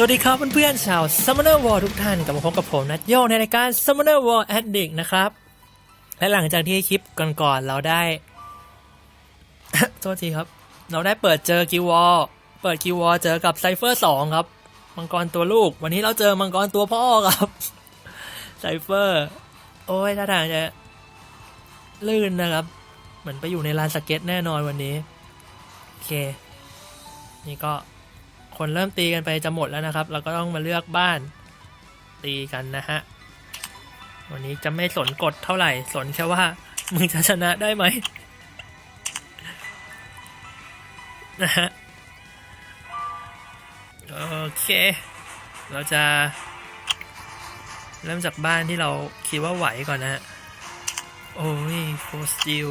สวัสดีครับเพื่อนๆชาว Summoner War ทุกท่านกลับมาพบกับผมนัทโยในรายการ Summoner War Addict นะครับ และหลังจากที่คลิปก่อนๆเราได้ โทษทีครับ เราได้เปิดเจอกิววอลเปิดกิววอลเจอกับไซเฟอร์สองครับ มังกรตัวลูก วันนี้เราเจอมังกรตัวพ่อครับไซเฟอร์ โอ้ยท่าทางจะลื่นนะครับ เหมือนไปอยู่ในลานสเก็ตแน่นอนวันนี้ โอเค นี่ก็ คนเริ่มตีกันไปจะหมดแล้วนะครับ เราก็ต้องมาเลือกบ้านตีกันนะฮะ วันนี้จะไม่สนกฎเท่าไหร่ สนแค่ว่า มึงจะชนะได้ไหมนะฮะ โอเค เราจะ เริ่มจากบ้านที่เราคิดว่าไหวก่อนนะฮะ โอ้ยโฟสติล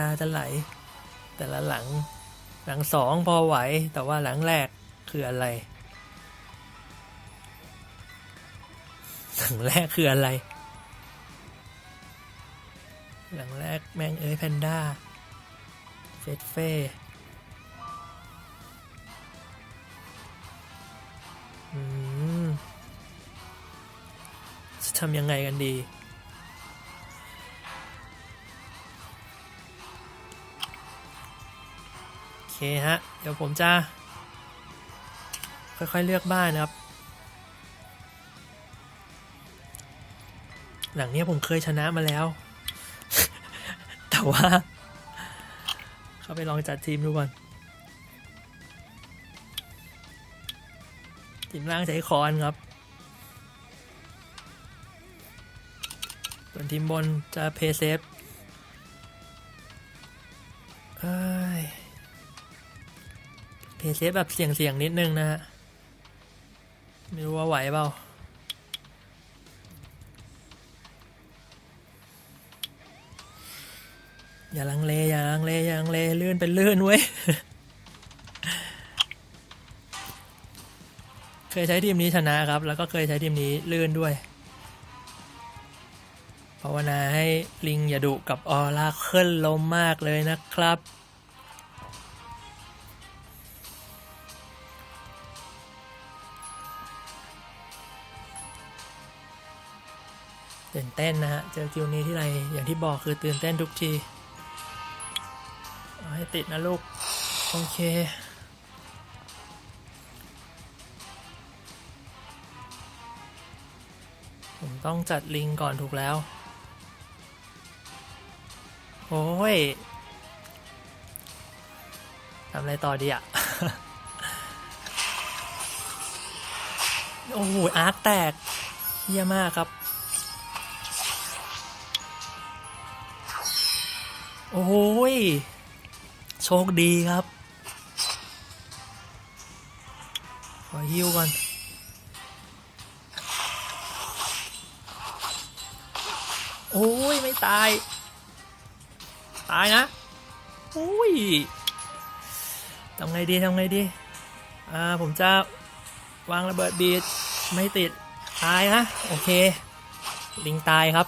ตาจะไหล แต่ละหลัง หลังสองพอไหว แต่ว่าหลังแรกคืออะไร หลังแรกคืออะไร หลังแรกแมงเอ้ยแพนด้าเฟสเฟ่อืมจะทำยังไงกันดี เคฮะ เดี๋ยวผมจะ ค่อยๆเลือกบ้านนะครับ หลังนี้ผมเคยชนะมาแล้ว แต่ว่า เข้าไปลองจัดทีมดูก่อน ทีมล่างใช้คอนครับ ส่วนทีมบนจะเพย์เซฟ เพย์เซฟแบบเสี่ยงๆนิดนึงนะฮะ ไม่รู้ว่าไหวเปล่าอย่าลังเลอย่าลังเลอย่าลังเลลื่นเป็นลื่นเว้ย เคยใช้ทีมนี้ชนะครับ แล้วก็เคยใช้ทีมนี้ลื่นด้วยภาวนาให้ลิงอย่าดุกับออร่าเคิลลมมากเลยนะครับ ตื่นเต้นนะฮะ เจอคิวนี้ที่ไรอย่างที่บอกคือตื่นเต้นทุกทีให้ติดนะลูก โอเคผมต้องจัดลิงก่อนถูกแล้ว โอ้ย ทำอะไรต่อดีอะ โอ้โหอาร์คแตก เยี่ยมากครับ โอ้ย โชคดีครับ ขอฮิวก่อน โอ้ย ไม่ตาย ตายนะโอ้ยทำไงดีทำไงดี อ่า ผมจะวางระเบิดบีดไม่ติด ตายนะ โอเค ลิงตายครับ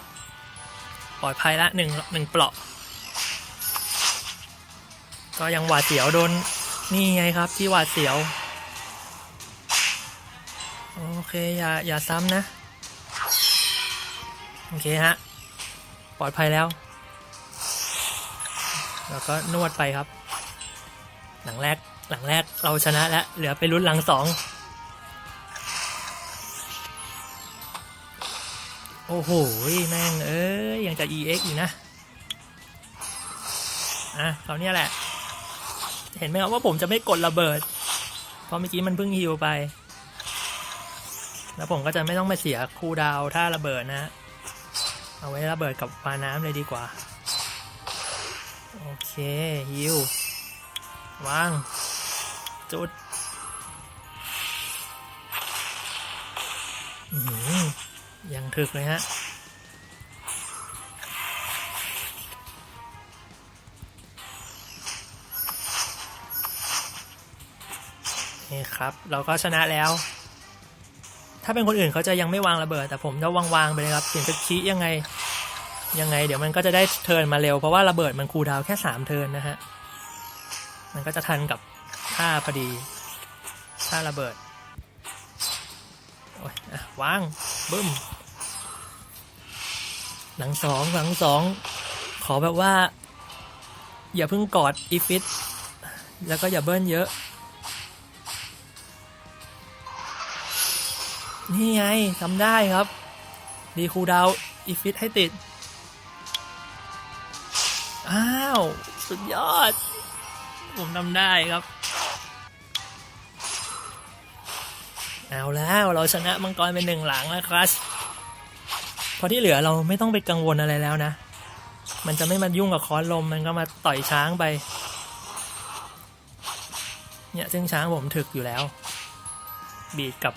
ปลอดภัยละหนึ่งหนึ่งเปลาะ ก็ยังหวาดเสียวโดนนี่ไงครับที่หวาดเสียว โอเคอย่าอย่าซ้ำนะ โอเคฮะ ปลอดภัยแล้ว แล้วก็นวดไปครับ หลังแรกหลังแรกเราชนะแล้วเหลือไปลุ้นหลังสองโอ้โหแม่งเอ้ยยังจะ EX อีกนะอะเขาวเนี่ยแหละ เห็นไหมครับว่าผมจะไม่กดระเบิด เพราะเมื่อกี้มันเพิ่งฮิวไป แล้วผมก็จะไม่ต้องมาเสียคูดาวถ้าระเบิดนะ เอาไว้ระเบิดกับปลาน้ำเลยดีกว่า โอเคฮิววาง จุดยังถึกเลยฮะ ครับ เราก็ชนะแล้ว ถ้าเป็นคนอื่นเขาจะยังไม่วางระเบิด แต่ผมจะวางวางไปเลยครับเสียงจะชี้ยังไงยังไง เดี๋ยวมันก็จะได้เทินมาเร็วเพราะว่าระเบิดมันคูดาวแค่สามเทินนะฮะมันก็จะทันกับท่าพอดีท่าระเบิดโอ้ยอะวางบึ้มหลังสองหลังสองขอแบบว่า อย่าเพิ่งกอดอีฟิตแล้วก็อย่าเบิ้ลเยอะ นี่ไงทำได้ครับ ดีคูดาวอีฟิตให้ติด อ้าว สุดยอด ผมทำได้ครับ เอาแล้วเราชนะมังกรเป็นหนึ่งหลังแล้วครับพราะที่เหลือเราไม่ต้องไปกังวลอะไรแล้วนะ มันจะไม่มายุ่งกับคอนลม มันก็มาต่อยช้างไป เนี่ยซึ่งช้างผมถึกอยู่แล้ว บีดกับ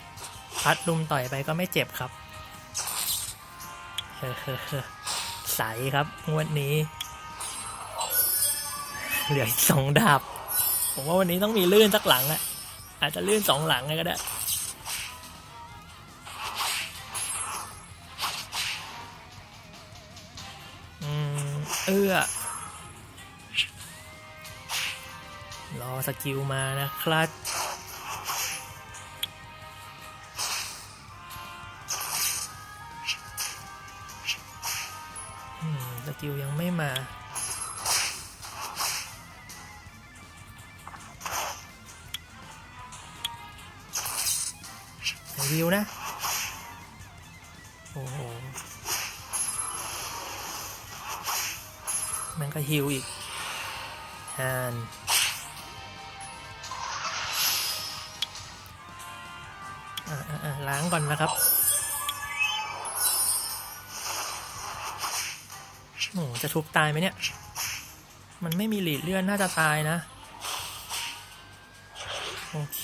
พัดลุมต่อยไปก็ไม่เจ็บครับเฮ้อใสครับงวดนี้ เหลือสองดาบ ผมว่าวันนี้ต้องมีลื่นสักหลังอะอาจจะลื่นสองหลังก็ได้เอื้อรอสกิลมานะครับ กิลยังไม่มา วิวนะ โอ้โห มันก็ฮิวอีกฮานล้างก่อนนะครับ โหจะทุบตายไหมเนี่ย มันไม่มีหลีดเลื่อนน่าจะตายนะ โอเค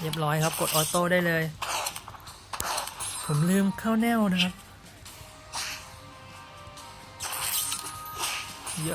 เรียบร้อยครับกดออโต้ได้เลย ผมลืมเข้าแนวนะครับโ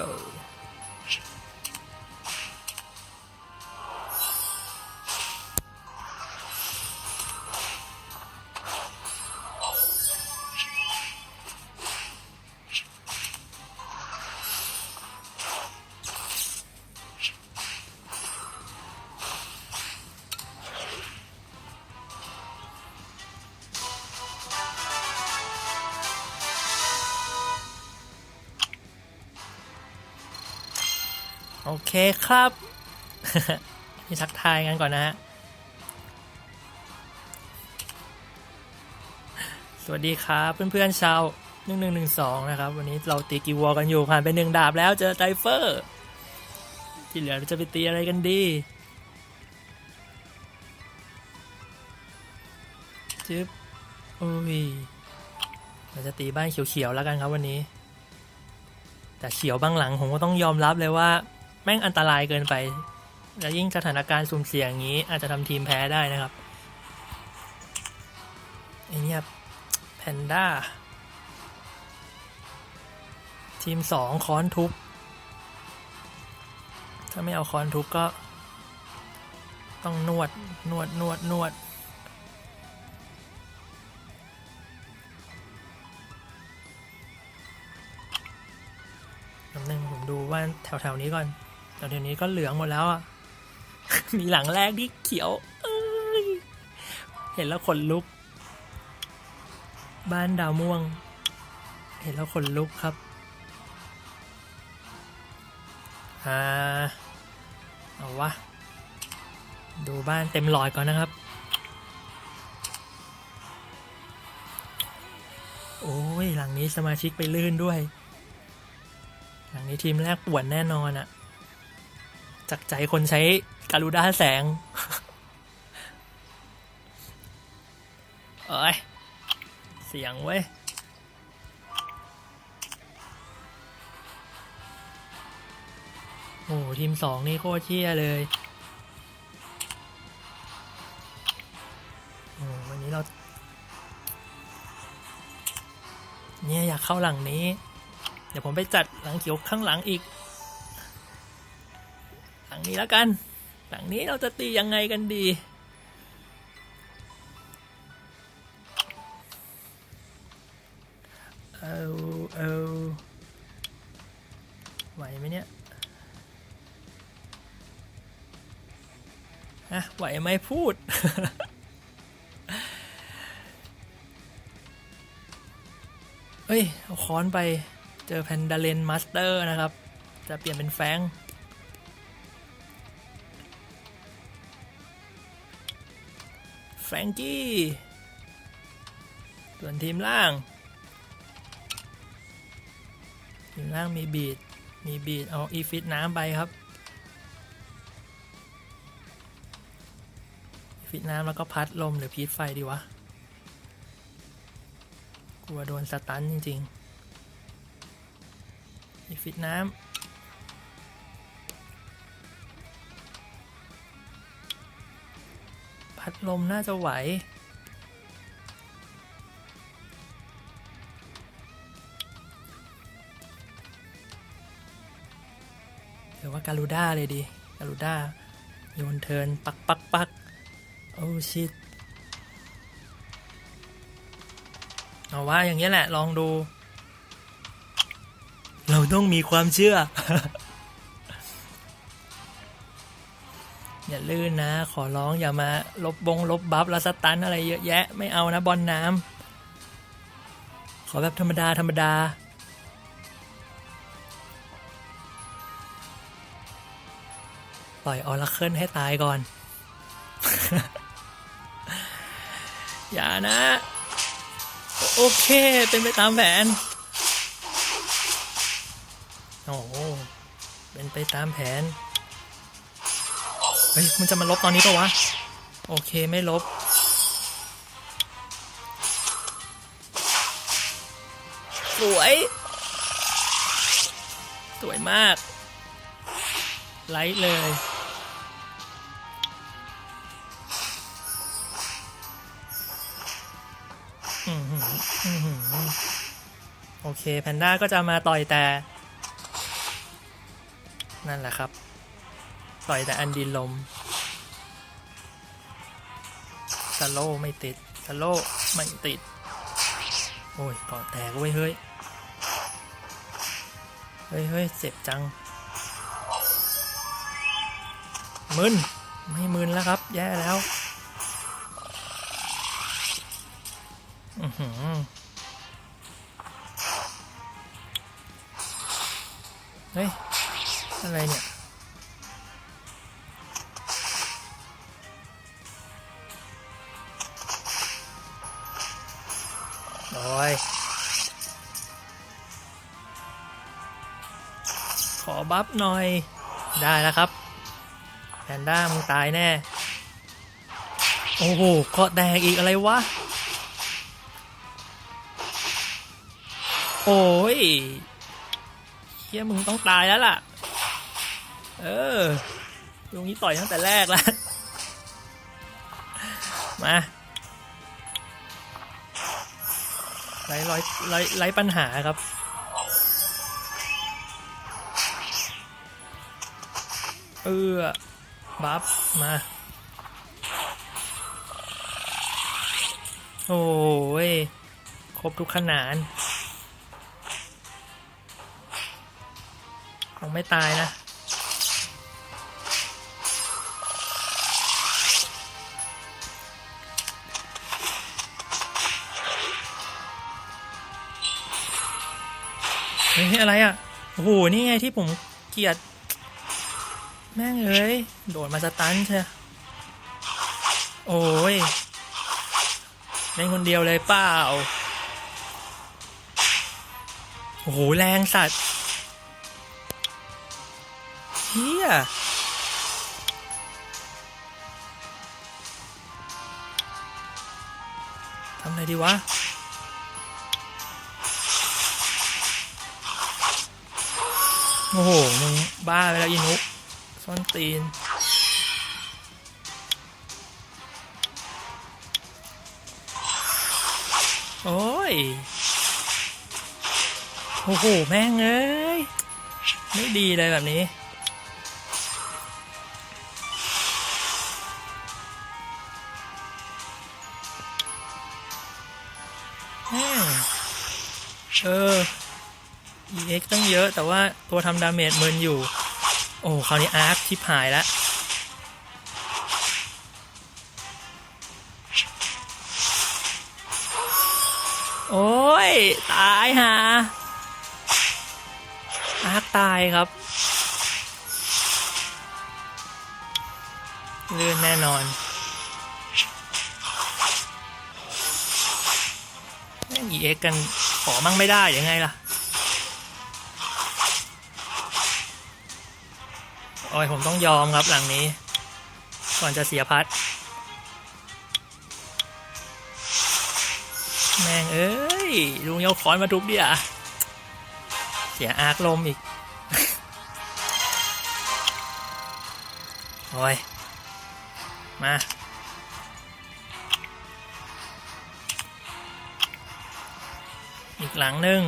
เคครับ นี่ทักทายกันก่อนนะฮะ สวัสดีครับ เพื่อนๆชาว1112นะครับ วันนี้เราตีกีวอลกันอยู่ผ่านไปหนึ่งดาบแล้วเจอไดเฟอร์ ที่เหลือเราจะไปตีอะไรกันดีจึ๊บโอ้ยเราจะตีบ้านเขียวๆแล้วกันครับวันนี้ แต่เขียวบางหลังผมก็ต้องยอมรับเลยว่า แม่งอันตรายเกินไป แล้วยิ่งสถานการณ์สุ่มเสี่ยงอย่างนี้ อาจจะทำทีมแพ้ได้นะครับไอเนี่ยแพนด้าทีมสองค้อนทุบถ้าไม่เอาค้อนทุบก็ ต้องนวดนวดนวดนวดคำนึงผมดูว่าแถวๆนี้ก่อน แถวนี้ก็เหลืองหมดแล้วอะ มีหลังแรกที่เขียว เห็นแล้วขนลุก บ้านดาวม่วง เห็นแล้วขนลุกครับอ่าเอาวะ ดูบ้านเต็มหลอดก่อนนะครับ โอ้ย หลังนี้สมาชิกไปลื่นด้วย หลังนี้ทีมแรกปวนแน่นอนอะ จากใจคนใช้การูด้าแสง เอ้ย เสียงเว้ย โอ้โหทีมสองนี่โคตรเชี่ยเลย โอ้โหวันนี้เรา เนี่ยอยากเข้าหลังนี้ เดี๋ยวผมไปจัดหลังเขียวข้างหลังอีก นี้แล้วกันหลังนี้เราจะตียังไงกันดี เอาเอาไหวไหมเนี่ยอะไหวไหมพูดเอ้ยเอาค้อนไปเจอแพนดาเลนมาสเตอร์นะครับ จะเปลี่ยนเป็นแฟง ฟรงกี้ส่วนทีมล่าง ทีมล่างมีบีดมีบีดเอาอีฟิตน้ำไปครับอีฟิตน้ำแล้วก็พัดลมหรือพีทไฟดีวะ กลัวโดนสตันจริงๆอีฟิตน้ำ พัดลมน่าจะไหว หรือว่าการูด้าเลยดีการูด้าโยนเทินปักปักปักโอ้ชิตเอาว่าอย่างนี้แหละลองดู เราต้องมีความเชื่อ ลื่นนะ ขอร้องอย่ามาลบบงลบบัฟล้วสตันอะไรเยอะแยะไม่เอานะบอลน้ำขอแบบธรรมดาธรรมดาปล่อยออร์เคิลให้ตายก่อน อย่านะ โอเค เป็นไปตามแผน โอ้เป็นไปตามแผน เฮ้ยมันจะมาลบตอนนี้ปะวะ โอเคไม่ลบ สวย สวยมาก ไลท์เลยอือหืออื้อหือโอเค แพนด้าก็จะมาต่อยแต่ นั่นแหละครับ ต่อยแต่อันดินลมสโลไม่ติดสโลไม่ติด โอ้ยกาะแตกเว้ยเฮ้ย เฮ้ยเฮ้ยเจ็บจังมึนไม่มึนแล้วครับ แย่แล้วอือหือเฮ้ย อะไรเนี่ย บัฟหน่อย ได้แล้วครับแพนด้ามึงตายแน่ โอ้โหเกาะแดงอีกอะไรวะ โอ้ยเฮียมึงต้องตายแล้วล่ะ เออตรงนี้ต่อยตั้งแต่แรกแล้วมาไล่ร้อยไล่ไล่ปัญหาครับ เออบัฟมา โอ้ย ครบทุกขนานคงไม่ตายนะ เฮ้ย อะไรอะ โอ้โห นี่ไงที่ผมเกลียด แม่งเอ้ย โดดมาสตันเชียโอ้ยเล่นคนเดียวเลยเปล่า โอ้โห แรงสัตว์เฮียทำไรดีวะ โอ้โห มึงบ้าไปแล้วอินุ ซ่อนตีน โอ้ย โอ้โห แม่งเอ้ย ไม่ดีเลยแบบนี้แม่งเออ EX ตั้งเยอะแต่ว่าตัวทำดาเมจเมินอยู่ โอ้คราวนี้อาร์คทิพหายแล้วโอ้ย ตายฮะอาร์คตายครับ เลื่อนแน่นอนแม่ง EX กันขอมั่งไม่ได้ยังไงล่ะ โอ้ยผมต้องยอมครับหลังนี้ ก่อนจะเสียพัด แม่งเอ้ย ลุงยกค้อนมาทุบดิอะเสียอาร์คลมอีก โอ้ย มา อีกหลังหนึ่ง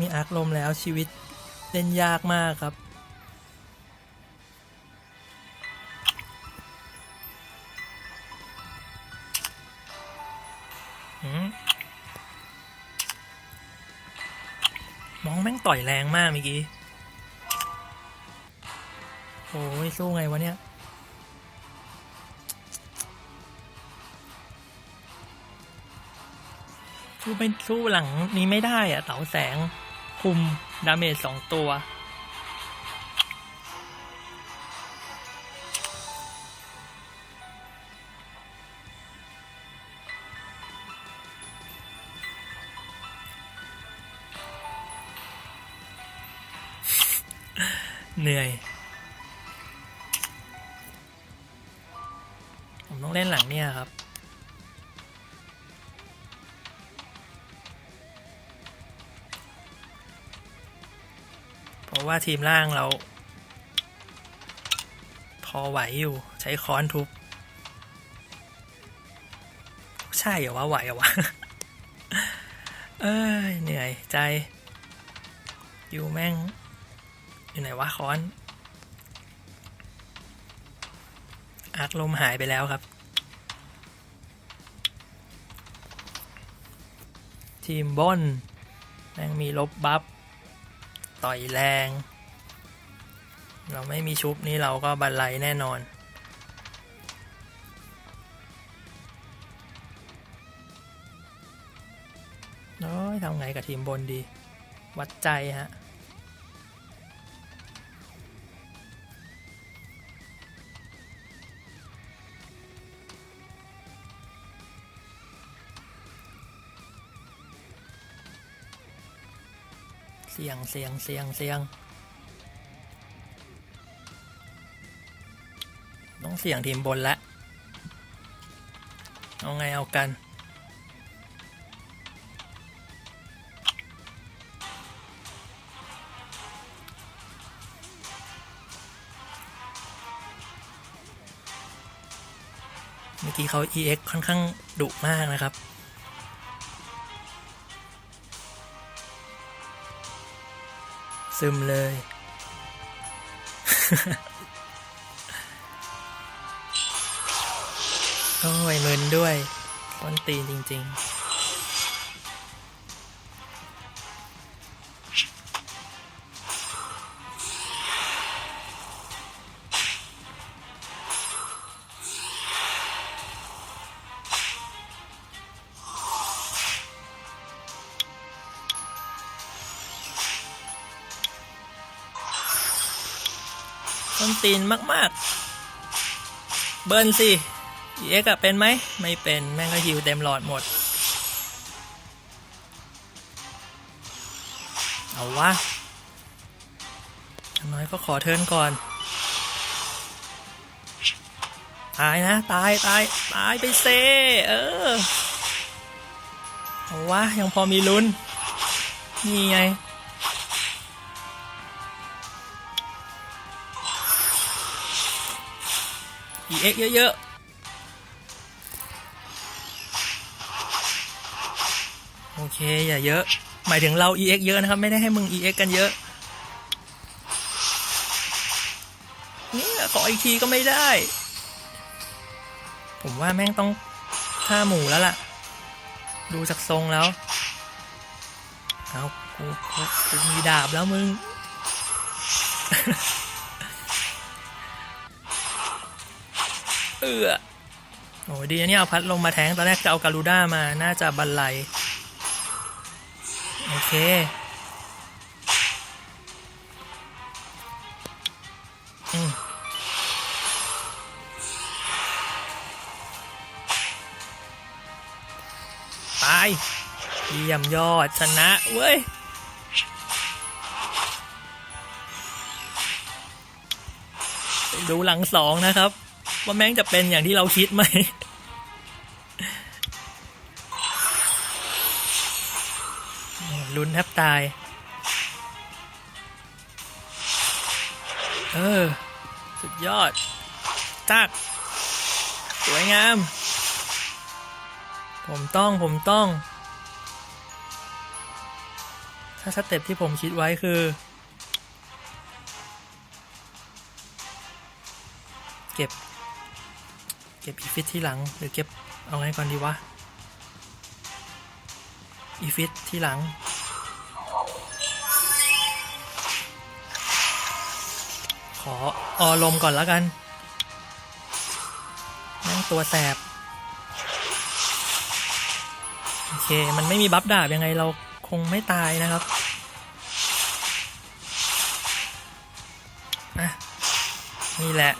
มีอาร์คลมแล้วชีวิตเล่นยากมากครับมมองแม่งต่อยแรงมากเมื่อกี้ โอ้ยสู้ไงวะเนี่ยสู้ไม่สู้หลังนี้ไม่ได้อะเต๋าแสง คุมดาเมจสองตัว เหนื่อย ทีมล่างเรา พอไหวอยู่ใช้ค้อนทุบ ใช่เหรอวะไหวเหรอวะ เอ้ยเหนื่อยใจ อยู่แม่ง อยู่ไหนวะค้อนอาร์คลมหายไปแล้วครับ ทีมบอนแม่งมีลบบัฟต่อยแรง เราไม่มีชุบนี้เราก็บันไลแน่นอนน้อยทำไงกับทีมบนดี วัดใจฮะ เสียงเสียงเสียงเสียง ต้องเสี่ยงทีมบนแล้วเอาไงเอากัน เมื่อกี้เขา EX ค่อนข้างดุมากนะครับซึมเลย โอ้ยมึนด้วยต้นตีนจริง ๆต้นตีนมาก ๆ เบิร์นสิ เอ็กอะเป็นไหม ไม่เป็น แม่งก็ฮิวเต็มหลอดหมด เอาวะน้อยก็ขอเทิร์นก่อน ตายนะ ตายตายตายไปเซ เออ เอาวะ ยังพอมีลุ้น นี่ไง EX เยอะๆโอเค อย่าเยอะ หมายถึงเรา EX เยอะนะครับ ไม่ได้ให้มึง EX กันเยอะ เนี่ยขออีกทีก็ไม่ได้ ผมว่าแม่งต้องฆ่าหมูแล้วล่ะ ดูจากทรงแล้ว เอากูกูกูมีดาบแล้วมึง เออโอ้ยดีนะเนี่ยเอาพัดลมมาแทงตอนแรกจะเอาการูด้ามา น่าจะบันไล โอเค อืมตายเยี่ยมยอด ชนะ เว้ย ดูหลังสองนะครับ ว่าแม่งจะเป็นอย่างที่เราคิดไหม แทบตาย เออ สุดยอดจักสวยงาม ผมต้องผมต้อง ถ้าสเต็ปที่ผมคิดไว้คือ เก็บ เก็บอีฟิตที่หลัง หรือเก็บเอาไงก่อนดีวะอีฟิตที่หลัง ขอออลมก่อนแล้วกันนั่งตัวแสบ โอเค มันไม่มีบัฟดาบยังไงเราคงไม่ตายนะครับอะนี่แหละ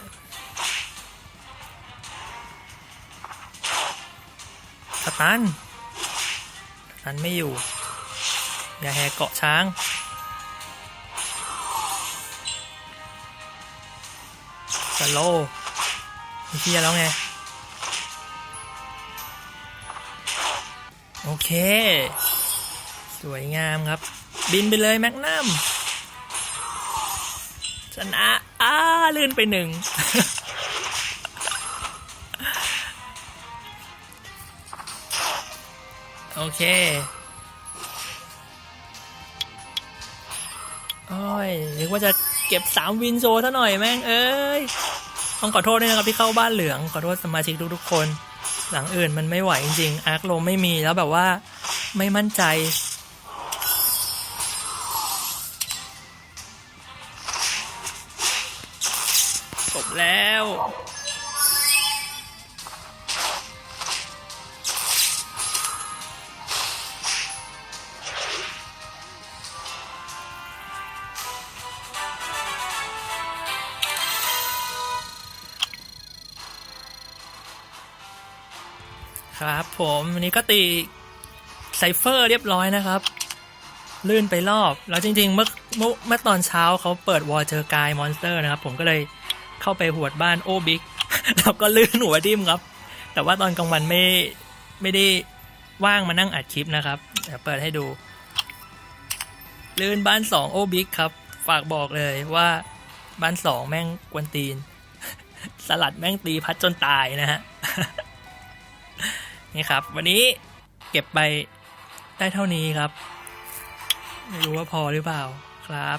สตันสตันไม่อยู่ อย่าแหกเกาะช้าง สโลว์เทียแล้วไง โอเค สวยงามครับ บินไปเลยแมกนัมชนะอ้าลื่นไปหนึ่งโอเค โอ้ยนึกว่าจะ เก็บสามวินโซซะหน่อยแม่งเอ้ยต้องขอโทษด้วยนะครับที่เข้าบ้านเหลืองขอโทษสมาชิกทุกๆคน หลังอื่นมันไม่ไหวจริงๆอาร์คโลมไม่มีแล้วแบบว่าไม่มั่นใจ วันนี้ก็ตีไซเฟอร์เรียบร้อยนะครับ ลื่นไปรอบ แล้วจริงๆ เมื่อเมื่อตอนเช้าเขาเปิดวอลเจอกายมอนสเตอร์นะครับ ผมก็เลยเข้าไปหวดบ้านโอบิกแล้วก็ลื่นหัวทิ่มครับ แต่ว่าตอนกลางวันไม่ไม่ได้ว่างมานั่งอัดคลิปนะครับเดี๋ยวเปิดให้ดู ลื่นบ้านสองโอบิกครับ ฝากบอกเลยว่าบ้านสองแม่งกวนตีน สลัดแม่งตีพัดจนตายนะฮะ นี่ครับ วันนี้เก็บไปได้เท่านี้ครับ ไม่รู้ว่าพอหรือเปล่าครับ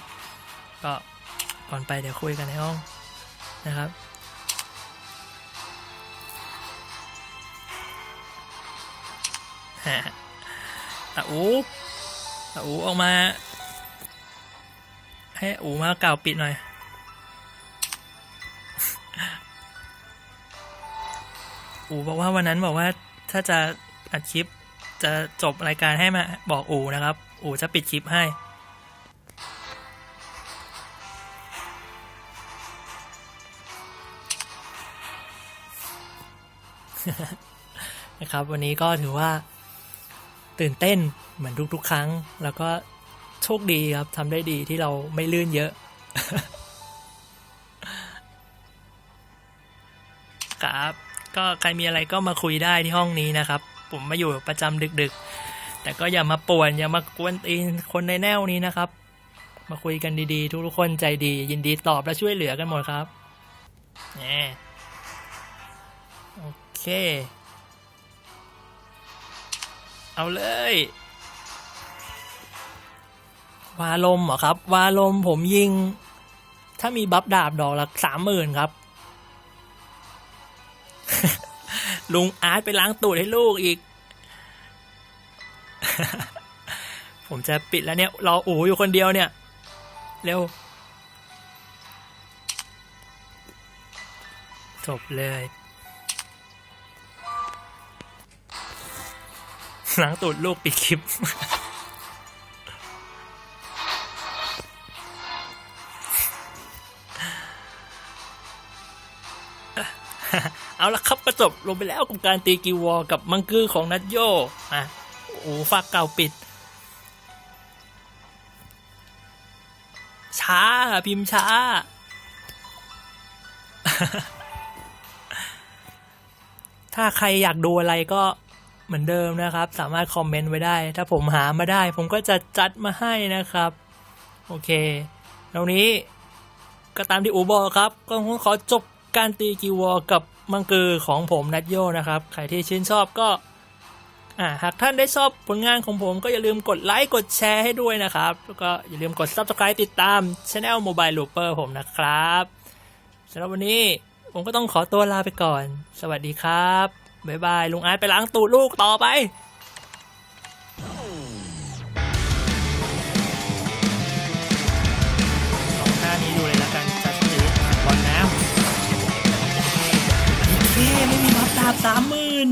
ก็ก่อนไปเดี๋ยวคุยกันในห้องนะครับฮะตาอูตาอูออกมา ให้อูมาเก่าปิดหน่อย อูบอกว่าวันนั้นบอกว่าถ้าจะอัดคลิปจะจบรายการให้มาบอกอูนะครับ อูจะปิดคลิปให้ นะครับ วันนี้ก็ถือว่าตื่นเต้นเหมือนทุก ๆ ครั้ง แล้วก็โชคดีครับทำได้ดีที่เราไม่ลื่นเยอะครับ ก็ใครมีอะไรก็มาคุยได้ที่ห้องนี้นะครับ ผมมาอยู่ประจำดึกๆ แต่ก็อย่ามาป่วนอย่ามากวนตีนคนในแนวนี้นะครับ มาคุยกันดีๆ ทุกๆคนใจดี ยินดีตอบและช่วยเหลือกันหมดครับแหมโอเค เอาเลยวาลมเหรอครับ วาลมผมยิง ถ้ามีบัฟดาบดอกละสามหมื่นครับ ลุงอาร์ตไปล้างตูดให้ลูกอีก ผมจะปิดแล้วเนี่ย รออูอยู่คนเดียวเนี่ย เร็วจบเลยล้างตูดลูกปิดคลิป เอาละครับ จบลงไปแล้วกับการตีกิววอลกับมังกือของนัดโยอะโอ้ฝากเก่าปิด ช้าพิมพ์ช้า ถ้าใครอยากดูอะไรก็เหมือนเดิมนะครับ สามารถคอมเมนต์ไว้ได้ ถ้าผมหามาได้ ผมก็จะจัดมาให้นะครับ โอเคตรงนี้ก็ตามที่อูบอกครับ ก็ขอจบการตีกีวอลกับ มังกือของผมนัดโยนะครับ ใครที่ชื่นชอบก็อ่าหากท่านได้ชอบผลงานของผมก็อย่าลืมกดไลค์กดแชร์ให้ด้วยนะครับ แล้วก็อย่าลืมกด Subscribe ติดตาม Channel Mobile Looper ผมนะครับสำหรับวันนี้ผมก็ต้องขอตัวลาไปก่อน สวัสดีครับ บ๊ายบาย ลุงอาร์ตไปล้างตูดลูกต่อไปาบสามหมื่น